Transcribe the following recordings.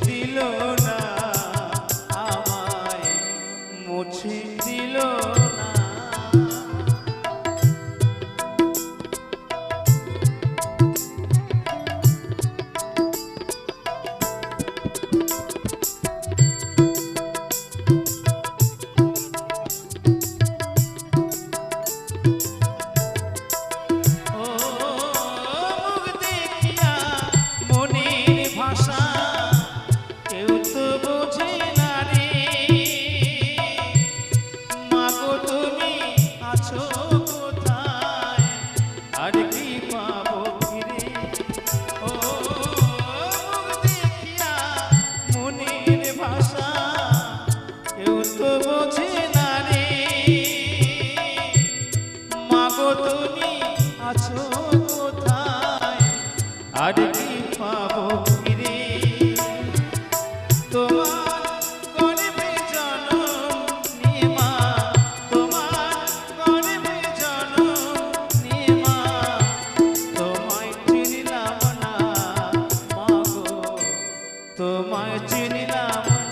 দিল তুমি আছো কোথায়? আর কি পাবো ফিরে? তোমার গর্বে জনম জনম নিমা। তোমায় চিনিলাম না মাগো তোমায় চিনিলাম না।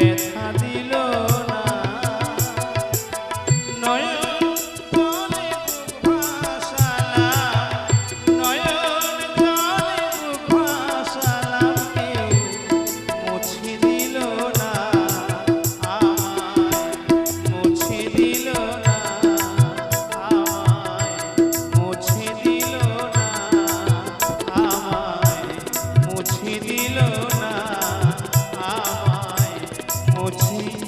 bed. করছি